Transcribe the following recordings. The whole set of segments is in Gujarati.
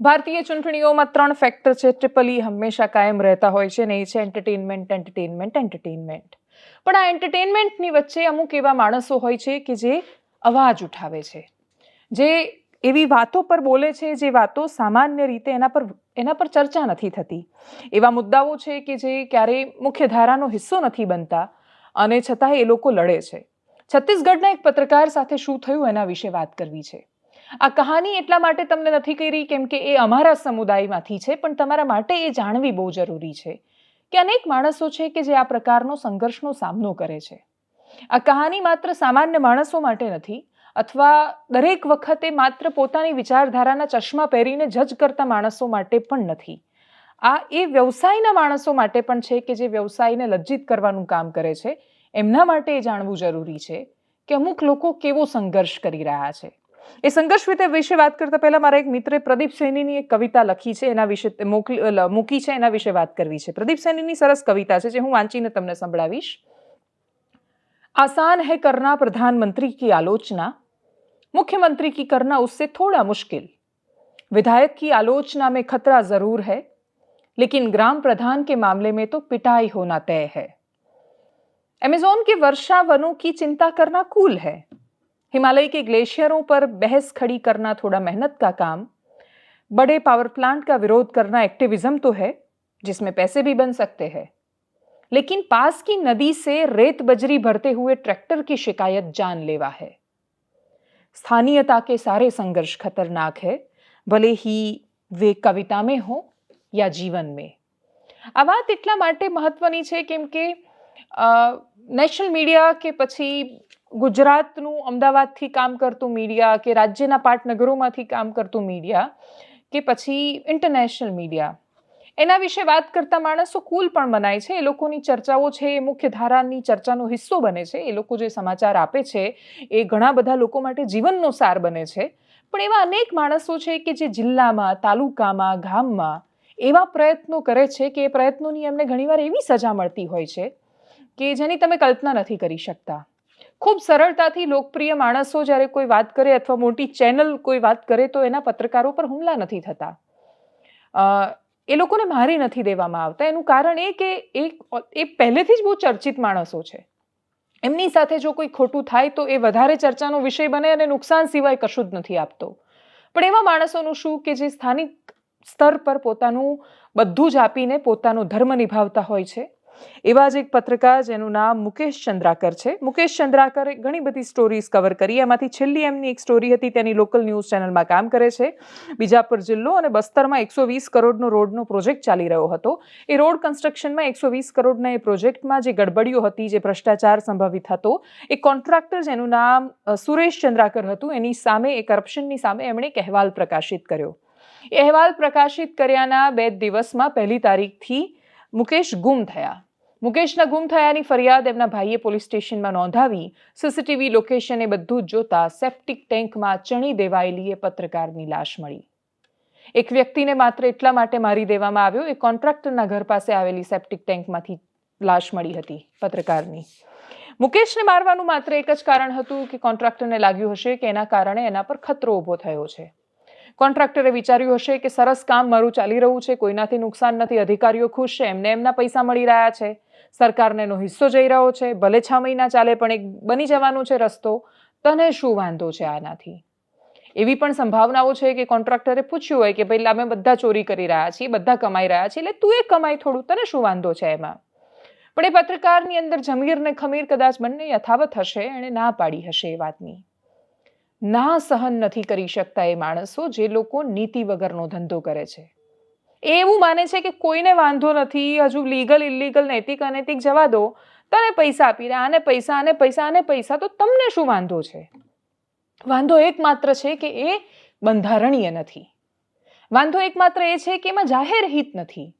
ભારતીય ચૂંટણીઓમાં ત્રણ ફેક્ટર છે. ટ્રિપલ ઈ હંમેશા કાયમ રહેતા હોય છે ને એ છે એન્ટરટેનમેન્ટ એન્ટરટેનમેન્ટ એન્ટરટેનમેન્ટ પણ આ એન્ટરટેનમેન્ટની વચ્ચે અમુક એવા માણસો હોય છે કે જે અવાજ ઉઠાવે છે. જે એવી વાતો પર બોલે છે જે વાતો સામાન્ય રીતે એના પર એના પર ચર્ચા નથી થતી. એવા મુદ્દાઓ છે કે જે ક્યારેય મુખ્ય ધારાનો હિસ્સો નથી બનતા અને છતાં એ લોકો લડે છે. છત્તીસગઢના એક પત્રકાર સાથે શું થયું એના વિશે વાત કરવી છે. આ કહાની એટલા માટે તમને નથી કરી કેમ કે એ અમારા સમુદાયમાંથી છે, પણ તમારા માટે એ જાણવી બહુ જરૂરી છે કે અનેક માણસો છે કે જે આ પ્રકારનો સંઘર્ષનો સામનો કરે છે. આ કહાની માત્ર સામાન્ય માણસો માટે નથી, અથવા દરેક વખતે માત્ર પોતાની વિચારધારાના ચશ્મા પહેરીને જજ કરતા માણસો માટે પણ નથી. આ એ વ્યવસાયના માણસો માટે પણ છે કે જે વ્યવસાયને લજ્જિત કરવાનું કામ કરે છે, એમના માટે એ જાણવું જરૂરી છે કે અમુક લોકો કેવો સંઘર્ષ કરી રહ્યા છે. એ સંઘર્ષ વિતે વિશે વાત કરતા પહેલા મારા એક મિત્રે પ્રદીપ સૈનીની એક કવિતા લખી છે એના વિશે તે મોકલી અ, મૂકી છે એના વિશે વાત કરવી છે પ્રદીપ સૈનીની સરસ કવિતા છે જે હું વાંચીને તમને સંભળાવીશ आसान है करना प्रधानमंत्री की आलोचना मुख्यमंत्री की करना उससे थोड़ा मुश्किल विधायक की आलोचना में खतरा जरूर है लेकिन ग्राम प्रधान के मामले में तो पिटाई होना तय है अमेजोन के वर्षा वनों की चिंता करना कूल है हिमालय के ग्लेशियरों पर बहस खड़ी करना थोड़ा मेहनत का काम बड़े पावर प्लांट का विरोध करना एक्टिविज्म तो है जिसमें पैसे भी बन सकते हैं लेकिन पास की नदी से रेत बजरी भरते हुए ट्रैक्टर की शिकायत जानलेवा है स्थानीयता के सारे संघर्ष खतरनाक है भले ही वे कविता में हो યા જીવન મેં આ વાત એટલા માટે મહત્વની છે કેમ કે નેશનલ મીડિયા કે પછી ગુજરાતનું અમદાવાદથી કામ કરતું મીડિયા કે રાજ્યના પાટનગરોમાંથી કામ કરતું મીડિયા કે પછી ઇન્ટરનેશનલ મીડિયા એના વિશે વાત કરતા માણસો કુલ પણ મનાય છે. એ લોકોની ચર્ચાઓ છે, એ મુખ્ય ધારાની ચર્ચાનો હિસ્સો બને છે. એ લોકો જે સમાચાર આપે છે, એ ઘણા બધા લોકો માટે જીવનનો સાર બને છે. પણ એવા અનેક માણસો છે કે જે જિલ્લામાં, તાલુકામાં, ગામમાં એવા પ્રયત્નો કરે છે કે એ પ્રયત્નોની એમને ઘણીવાર એવી સજા મળતી હોય છે કે જેની તમે કલ્પના નથી કરી શકતા. ખૂબ સરળતાથી લોકપ્રિય માણસો જ્યારે કોઈ વાત કરે અથવા મોટી ચેનલ કોઈ વાત કરે તો એના પત્રકારો પર હુમલા નથી થતા. એ લોકોને મારી નથી દેવામાં આવતા. એનું કારણ એ કે એ પહેલેથી જ બહુ ચર્ચિત માણસો છે. એમની સાથે જો કોઈ ખોટું થાય તો એ વધારે ચર્ચાનો વિષય બને અને નુકસાન સિવાય કશું જ નથી આપતો. પણ એવા માણસોનું શું કે જે સ્થાનિક સ્તર પર પોતાનું, બધું જ આપીને પોતાનો ધર્મ નિભાવતા હોય છે? એવા જ એક પત્રકાર જેનું નામ મુકેશ ચંદ્રાકર છે. મુકેશ ચંદ્રાકરે ઘણી બધી સ્ટોરીઝ કવર કરી. એમાંથી છેલ્લી એમની એક સ્ટોરી હતી, તેની લોકલ ન્યૂઝ ચેનલમાં કામ કરે છે. બીજાપુર જિલ્લો અને બસ્તરમાં એકસો વીસ કરોડનો રોડનો પ્રોજેક્ટ ચાલી રહ્યો હતો. એ રોડ કન્સ્ટ્રક્શનમાં એકસો વીસ કરોડના એ પ્રોજેક્ટમાં જે ગડબડીઓ હતી, જે ભ્રષ્ટાચાર સંભવિત હતો, એ કોન્ટ્રાક્ટર જેનું નામ સુરેશ ચંદ્રાકર હતું. એની સામે, એ કરપ્શનની સામે એમણે અહેવાલ પ્રકાશિત કર્યો. અહેવાલ પ્રકાશિત કર્યાના બે દિવસમાં પહેલી તારીખથી મુકેશ ગુમ થયા. મુકેશના ગુમ થયાની ફરિયાદ એમના ભાઈએ પોલીસ સ્ટેશનમાં નોંધાવી. સીસીટીવી લોકેશન બધું જ જોતા સેપ્ટિક ટેન્કમાં ચણી દેવાયેલી એ પત્રકારની લાશ મળી. એક વ્યક્તિને માત્ર એટલા માટે મારી દેવામાં આવ્યો, એ કોન્ટ્રાક્ટરના ઘર પાસે આવેલી સેપ્ટિક ટેન્કમાંથી લાશ મળી હતી પત્રકારની. મુકેશને મારવાનું માત્ર એક જ કારણ હતું કે કોન્ટ્રાક્ટરને લાગ્યું હશે કે એના કારણે એના પર ખતરો ઊભો થયો છે. કોન્ટ્રાક્ટરે વિચાર્યું હશે કે સરસ કામ મારું ચાલી રહ્યું છે, કોઈનાથી નુકસાન નથી, અધિકારીઓ ખુશ છે, એમને એમના પૈસા મળી રહ્યા છે. સરકારને એનો હિસ્સો જઈ રહ્યો છે. ભલે છ મહિના ચાલે, પણ એક બની જવાનો છે રસ્તો. તને શું વાંધો છે આનાથી? એવી પણ સંભાવનાઓ છે કે કોન્ટ્રાક્ટરે પૂછ્યું હોય કે ભાઈ અમે બધા ચોરી કરી રહ્યા છીએ, બધા કમાઈ રહ્યા છીએ, એટલે તું એ કમાઈ થોડું. તને શું વાંધો છે એમાં? પણ એ પત્રકારની અંદર જમીર ને ખમીર કદાચ બંને યથાવત હશે, એણે ના પાડી હશે એ વાતની. ના સહન નથી કરી શકતા એ માણસો જે લોકો નીતિ વગરનો ધંધો કરે છે. એ એવું માને છે કે કોઈને વાંધો નથી, હજુ લીગલ ઇલીગલ નૈતિક, અનૈતિક જવા દો. તને પૈસા આપી રહ્યા આને પૈસા આને પૈસા આને પૈસા, તો તમને શું વાંધો છે? વાંધો એકમાત્ર છે કે એ બંધારણીય નથી. વાંધો એકમાત્ર એ છે કે એમાં જાહેર હિત નથી.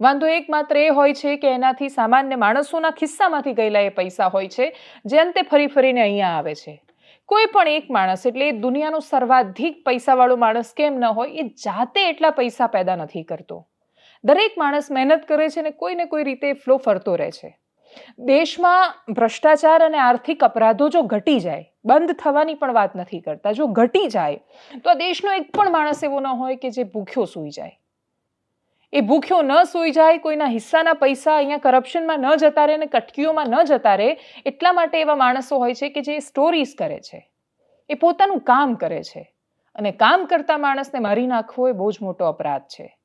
વાંધો એકમાત્ર એ હોય છે કે એનાથી સામાન્ય માણસોના ખિસ્સામાંથી ગયેલા એ પૈસા હોય છે, જે અંતે ફરી ફરીને અહીંયા આવે છે. કોઈ પણ એક માણસ, એટલે દુનિયાનો સર્વાધિક પૈસાવાળો માણસ કેમ ન હોય, એ જાતે એટલા પૈસા પેદા નથી કરતો. દરેક માણસ મહેનત કરે છે ને કોઈ ને કોઈ રીતે ફ્લો ફરતો રહે છે. દેશમાં ભ્રષ્ટાચાર અને આર્થિક અપરાધો જો ઘટી જાય, બંધ થવાની પણ વાત નથી કરતા, જો ઘટી જાય, તો આ દેશનો એક પણ માણસ એવો ન હોય કે જે ભૂખ્યો સૂઈ જાય. એ ભૂખ્યો ન સૂઈ જાય, કોઈના હિસ્સાના પૈસા અહીંયા કરપ્શનમાં ન જતા રહે અને કટકીઓમાં ન જતા રહે, એટલા માટે એવા માણસો હોય છે કે જે સ્ટોરીઝ કરે છે. એ પોતાનું કામ કરે છે. અને કામ કરતા માણસને મારી નાખવો એ બહુ જ મોટો અપરાધ છે.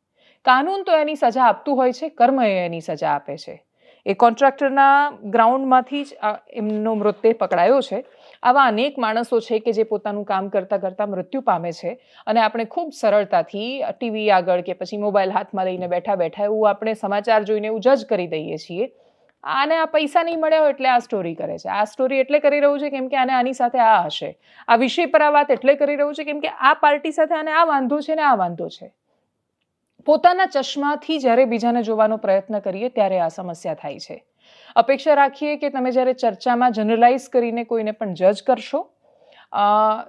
કાનૂન તો એની સજા આપતું હોય છે, કર્મ એ એની સજા આપે છે. એ કોન્ટ્રાક્ટરના ગ્રાઉન્ડમાંથી જ એમનો મૃતદેહ પકડાયો છે. આવા અનેક માણસો છે કે જે પોતાનું કામ કરતાં કરતાં મૃત્યુ પામે છે. અને આપણે ખૂબ સરળતાથી ટીવી આગળ કે પછી મોબાઈલ હાથમાં લઈને બેઠા બેઠા એવું આપણે સમાચાર જોઈને એવું જજ કરી દઈએ છીએ. આને આ પૈસા નહીં મળ્યા હોય એટલે આ સ્ટોરી કરે છે. આ સ્ટોરી એટલે કરી રહ્યું છે કેમ કે આને આની સાથે આ હશે. આ વિષય પર આ વાત એટલે કરી રહ્યું છે કેમ કે આ પાર્ટી સાથે આને આ વાંધો છે ને આ વાંધો છે. પોતાના ચશ્માથી જ્યારે બીજાને જોવાનો પ્રયત્ન કરીએ ત્યારે આ સમસ્યા થાય છે. અપેક્ષા રાખીએ કે તમે જ્યારે ચર્ચામાં જનરલાઇઝ કરીને કોઈને પણ જજ કરશો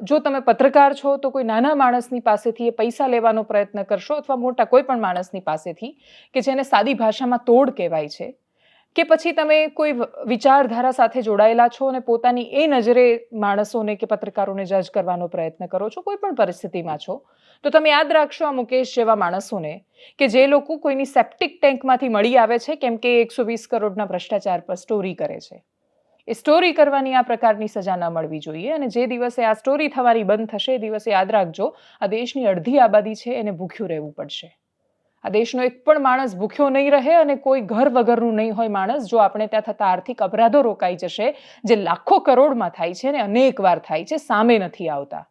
જો તમે પત્રકાર છો તો કોઈ નાના માણસની પાસેથી એ પૈસા લેવાનો પ્રયત્ન કરશો અથવા મોટા કોઈ પણ માણસની પાસેથી, કે જેને સાદી ભાષામાં તોડ કહેવાય છે કે પછી તમે કોઈ વિચારધારા સાથે જોડાયેલા છો અને પોતાની એ નજરે માણસોને કે પત્રકારોને જજ કરવાનો પ્રયત્ન કરો છો, કોઈ પણ પરિસ્થિતિમાં છો, તો તમે યાદ રાખશો આ મુકેશ જેવા માણસોને કે જે લોકો કોઈની સેપ્ટિક ટેન્કમાંથી મળી આવે છે, કેમ કે એકસો વીસ કરોડના ભ્રષ્ટાચાર પર સ્ટોરી કરે છે. એ સ્ટોરી કરવાની આ પ્રકારની સજા ન મળવી જોઈએ અને જે દિવસે આ સ્ટોરી થવાની બંધ થશે એ દિવસે યાદ રાખજો, આ દેશની અડધી આબાદી છે, એને ભૂખ્યું રહેવું પડશે. આ દેશનો એક પણ માણસ ભૂખ્યો નહીં રહે અને કોઈ ઘર વગરનું નહીં હોય માણસ, જો આપણે ત્યાં થતા આર્થિક અપરાધો રોકાઈ જશે, જે લાખો કરોડમાં થાય છે અને અનેક વાર થાય છે, સામે નથી આવતા.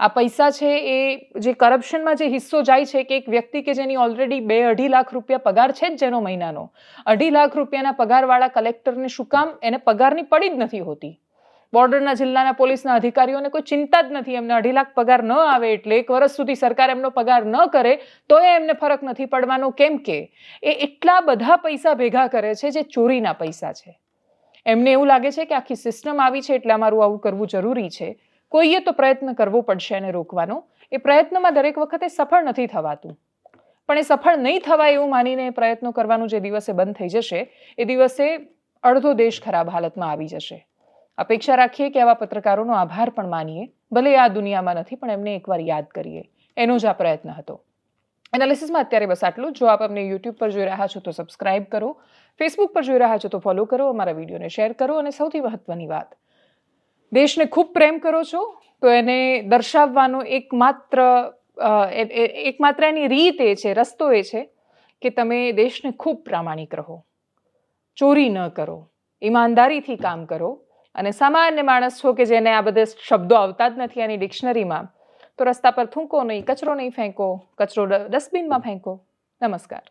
આ પૈસા છે એ જે કરપ્શનમાં જે હિસ્સો જાય છે, કે એક વ્યક્તિ કે જેની ઓલરેડી બે અઢી લાખ રૂપિયા પગાર છે જ જેનો મહિનાનો, અઢી લાખ રૂપિયાના પગારવાળા કલેક્ટરને શું કામ? એને પગારની પડી જ નથી હોતી. બોર્ડરના જિલ્લાના પોલીસના અધિકારીઓને કોઈ ચિંતા જ નથી. એમને અઢી લાખ પગાર ન આવે એટલે એક વર્ષ સુધી સરકાર એમનો પગાર ન કરે તો એમને ફરક નથી પડવાનો. કેમ કે એ એટલા બધા પૈસા ભેગા કરે છે જે ચોરીના પૈસા છે. એમને એવું લાગે છે કે આખી સિસ્ટમ આવી છે એટલે અમારું આવું કરવું જરૂરી છે. કોઈએ તો પ્રયત્ન કરવો પડશે એને રોકવાનો. એ પ્રયત્નમાં દરેક વખતે સફળ નથી થવાતું. પણ એ સફળ નહીં થવાય એવું માનીને એ પ્રયત્નો કરવાનું જે દિવસે બંધ થઈ જશે, એ દિવસે અડધો દેશ ખરાબ હાલતમાં આવી જશે. અપેક્ષા રાખીએ કે આવા પત્રકારોનો આભાર પણ માનીએ. ભલે આ દુનિયામાં નથી, પણ એમને એકવાર યાદ કરીએ. એનો જ આ પ્રયત્ન હતો. એનાલિસિસમાં અત્યારે બસ આટલું જો. આપ અમને યુટ્યુબ પર જોઈ રહ્યા છો તો સબસ્ક્રાઇબ કરો. ફેસબુક પર જોઈ રહ્યા છો તો ફોલો કરો. અમારા વિડીયોને શેર કરો અને સૌથી મહત્વની વાત. દેશને ખૂબ પ્રેમ કરો છો, તો એને દર્શાવવાનો એકમાત્ર એકમાત્ર એની રીત એ છે, રસ્તો એ છે કે તમે દેશને ખૂબ પ્રામાણિક રહો. ચોરી ન કરો. ઈમાનદારીથી કામ કરો. અને સામાન્ય માણસ છો કે જેને આ બધા શબ્દો આવતા જ નથી આની ડિક્શનરીમાં, તો રસ્તા પર થૂંકો નહીં, કચરો નહીં ફેંકો, કચરો ડસ્ટબિનમાં ફેંકો. નમસ્કાર.